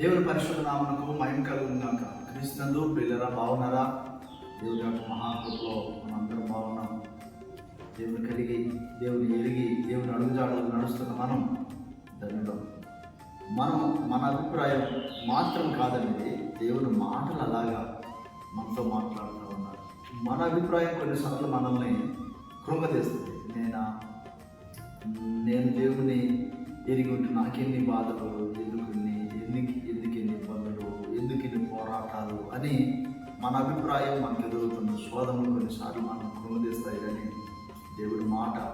దేవుని పరిశుద్ధ నామనకు మయం కలుగునాక క్రీస్తునందు పిల్లరా బాగున్నారా? దేవుని యొక్క మహాకృపలో మనందరం బాగున్నాం. దేవుని కలిగి దేవుని ఎరిగి దేవుని అడుగుజాడలు నడుస్తున్న మనం ధన్యులం. మనం మన అభిప్రాయం మాత్రం కాదనేది దేవుని మాటలు అలాగా మనతో మాట్లాడుతూ ఉన్నారు. మన అభిప్రాయం కొన్నిసార్లు మనల్ని కృంగతీస్తుంది. నేనా? నేను దేవుని ఎరిగి ఉంటే నాకెన్ని బాధలు ఎందుకు ఎన్ని పోరాటాలు అని మన అభిప్రాయం మనకు ఎదురవుతున్న శోధనలు కొన్నిసార్లు మనం కృంగదీస్తాయి కానీ దేవుడి మాట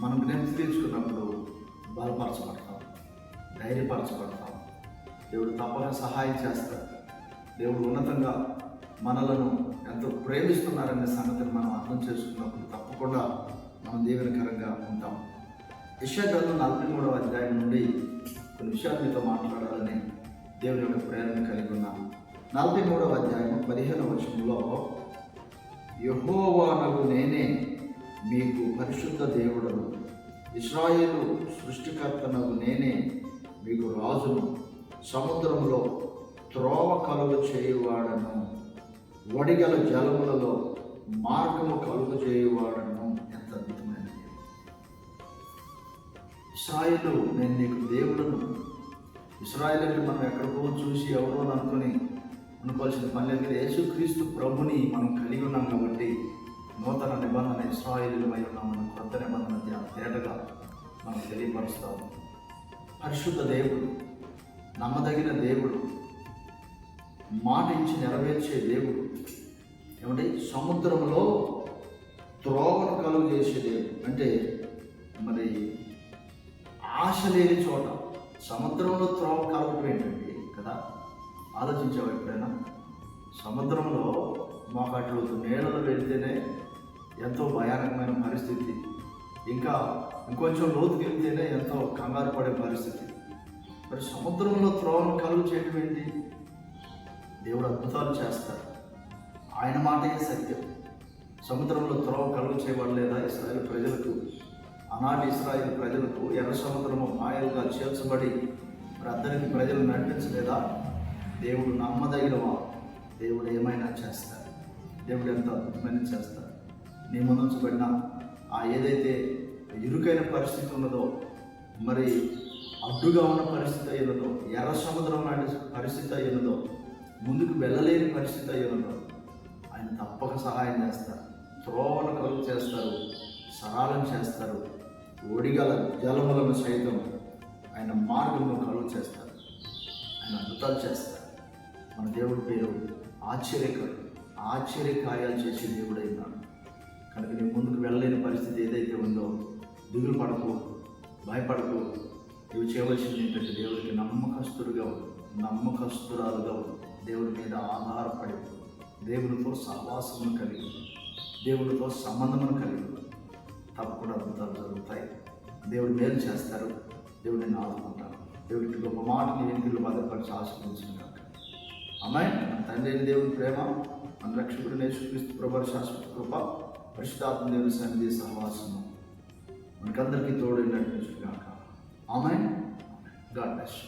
మనం జ్ఞప్తించుకున్నప్పుడు బలపరచబడతాం ధైర్యపరచబడతాం. దేవుడు తప్పక సహాయం చేస్తాడు. దేవుడు ఉన్నతంగా మనలను ఎంతో ప్రేమిస్తున్నారనే సంగతిని మనం అర్థం చేసుకున్నప్పుడు తప్పకుండా మనం దీవెనకరంగా ఉంటాం. యశాగ్రంథం నలభై మూడవ అధ్యాయం నుండి కొన్ని విషయాలు మీతో మాట్లాడాలని దేవుని యొక్క ప్రేరణ కలిగి ఉన్నాను. నలభై మూడవ అధ్యాయం పదిహేను వచనంలో యహోవానగు నేనే మీకు పరిశుద్ధ దేవుడను. ఇస్రాయేలు సృష్టికర్తనకు నేనే మీకు రాజును. సముద్రంలో త్రోవ కలుగు చేయువాడను. వడిగల జలములలో మార్గము కలుగు చేయువాడను. ఎంత అద్భుతమైనది ఇస్రాయిలు నేను నీకు దేవుడను. ఇస్రాయేల్ మనం ఎక్కడికో చూసి ఎవరో అనుకుని అనుకోవాల్సిన పని లేదు యేసుక్రీస్తు ప్రభుని మనం కలిగి ఉన్నాం కాబట్టి నూతన నిబంధన ఇస్రాయేలుమై ఉన్నామని కొత్త నిబంధన తేటగా మనం తెలియపరుస్తాము పరిశుద్ధ దేవుడు నమ్మదగిన దేవుడు మాట ఇచ్చి నెరవేర్చే దేవుడు ఏమంటే సముద్రంలో త్రోవను కలుగు చేసే దేవుడు. అంటే మరి ఆశ లేని చోట సముద్రంలో త్రోవ కలవటం ఏంటండి కదా ఆలోచించావు ఎప్పుడైనా? సముద్రంలో మాకు నీళ్ళలో వెళ్తేనే ఎంతో భయానకమైన పరిస్థితి. ఇంకా ఇంకొంచెం లోతుకి వెళ్తేనే ఎంతో కంగారు పడే పరిస్థితి. మరి సముద్రంలో త్రోవను కలుగు చేయడం ఏంటి? దేవుడు అద్భుతాలు చేస్తారు. ఆయన మాటే సత్యం. సముద్రంలో త్రోవ కలుగు చేయబడలేదా ఇస్రాయల్ ప్రజలకు? ఆనాటి ఇస్రాయల్ ప్రజలకు ఎర్ర సముద్రము మాయలుగా చేర్చబడి మరి అద్దరికి ప్రజలు నడిపించలేదా? దేవుడు నమ్మదగిన వాడు దేవుడు ఏమైనా చేస్తాడు. దేవుడు ఎంత అద్భుతమైన చేస్తాడు. నీ ముందుంచబడిన ఆ ఏదైతే ఇరుకైన పరిస్థితి ఉన్నదో మరి అడ్డుగా ఉన్న పరిస్థితి అయినదో ఎర్ర సముద్రం లాంటి పరిస్థితి అయినదో ముందుకు వెళ్ళలేని పరిస్థితి అయినదో ఆయన తప్పక సహాయం చేస్తారు. త్రోవను కలుగు చేస్తారు. సరాలం చేస్తారు. ఒడిగల జలములను సైతం ఆయన మార్గంలో కలుగు చేస్తారు. ఆయన అద్భుతాలు చేస్తారు. మన దేవుడి పేరు ఆశ్చర్యకరుడు. ఆశ్చర్య కార్యాలు చేసే దేవుడైనాడు. కనుక నీ ముందుకు వెళ్ళలేని పరిస్థితి ఏదైతే ఉందో దిగులు పడకు భయపడకు. ఇవి చేయవలసింది ఏంటంటే దేవుడికి నమ్మకస్తుడుగా నమ్మకస్తురాలుగా దేవుడి మీద ఆధారపడి దేవునితో సహవాసమును కలిగి దేవుడితో దేవునితో సంబంధమును కలిగి తప్పకుండా అద్భుతాలు జరుగుతాయి. దేవుడు మేలు చేస్తారు. దేవుడిని ఆదుకుంటారు దేవుడికి గొప్ప మాటని ఎన్నికలు భద్రపరిచి ఆశీర్వదించిన. అమ్మాయి తండ్రి అయిన దేవుని ప్రేమ మన రక్షకుడు నేర్చుక్రీస్తు ప్రభు శాశ్వత కృప పరిశుద్ధాత్మ దేవుని సన్నిధి సహవాసము మనకందరికీ తోడైనట్టు నడిపించుగాక అమ్మాయి గాడ్ బ్లెస్